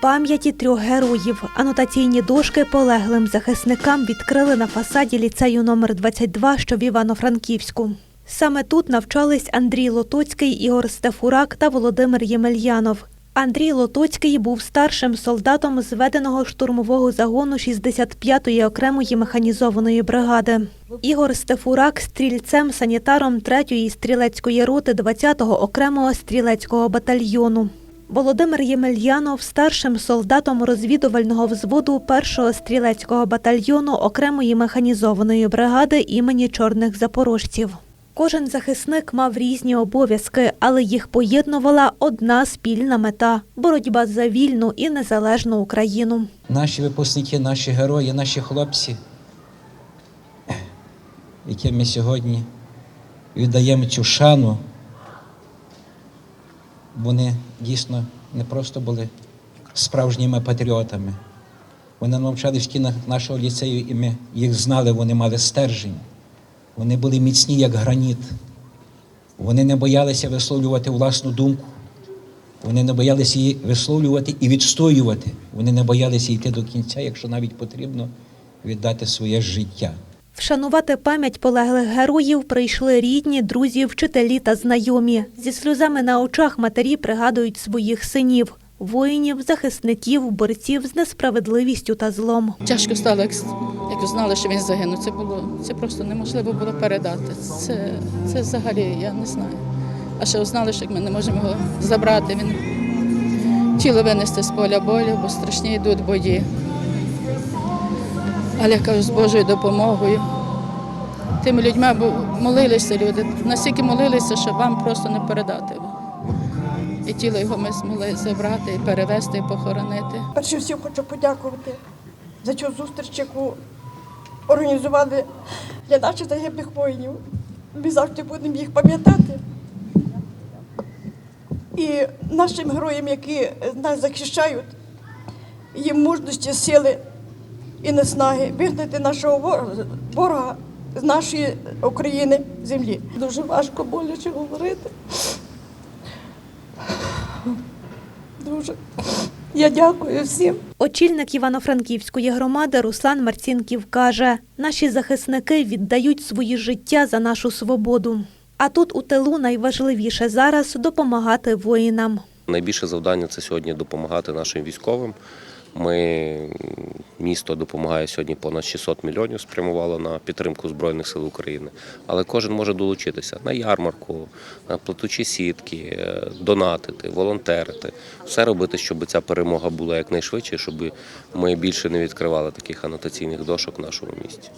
пам'яті трьох героїв. Анотаційні дошки полеглим захисникам відкрили на фасаді ліцею номер 22, що в Івано-Франківську. Саме тут навчались Андрій Лотоцький, Ігор Стефурак та Володимир Ємельянов. Андрій Лотоцький був старшим солдатом зведеного штурмового загону 65-ї окремої механізованої бригади. Ігор Стефурак стрільцем санітаром 3-ї стрілецької роти 20-го окремого стрілецького батальйону. Володимир Ємельянов старшим солдатом розвідувального взводу 1-го стрілецького батальйону окремої механізованої бригади імені чорних запорожців. Кожен захисник мав різні обов'язки, але їх поєднувала одна спільна мета боротьба за вільну і незалежну Україну. Наші випускники, наші герої, наші хлопці, яким ми сьогодні віддаємо цю шану, вони дійсно не просто були справжніми патріотами. Вони навчались в стінах нашого ліцею, і ми їх знали, вони мали стержень. Вони були міцні, як граніт. Вони не боялися висловлювати власну думку. Вони не боялися її висловлювати і відстоювати. Вони не боялися йти до кінця, якщо навіть потрібно віддати своє життя. Вшанувати пам'ять полеглих героїв прийшли рідні, друзі, вчителі та знайомі. Зі сльозами на очах матері пригадують своїх синів, воїнів, захисників, борців з несправедливістю та злом. Тяжко стало, як, як знали, що він загинув. Це було це просто неможливо було передати. Це, це взагалі я не знаю. А ще знали, що ми не можемо його забрати. Він тіло винести з поля бою, бо страшні йдуть бої. Але кажу, з Божою допомогою. Тими людьми молилися люди. Настільки молилися, що вам просто не передати. І тіло його ми змогли забрати, перевезти, похоронити. Перше всього хочу подякувати за цю зустріч, яку організували для наших загиблих воїнів. Ми завжди будемо їх пам'ятати. І нашим героям, які нас захищають, їм мужності, сили і наснаги вигнати нашого ворога- ворога з нашої України землі. Дуже важко боляче говорити. Дуже. Я дякую всім. Очільник Івано-Франківської громади Руслан Марцінків каже, наші захисники віддають свої життя за нашу свободу. А тут у тилу найважливіше зараз допомагати воїнам. Найбільше завдання це сьогодні допомагати нашим військовим. Ми місто допомагає сьогодні понад 600 мільйонів спрямувало на підтримку Збройних сил України. Але кожен може долучитися на ярмарку, на платучі сітки, е, донатити, волонтерити, все робити, щоб ця перемога була якнайшвидше, щоб ми більше не відкривали таких анотаційних дошок в нашому місті.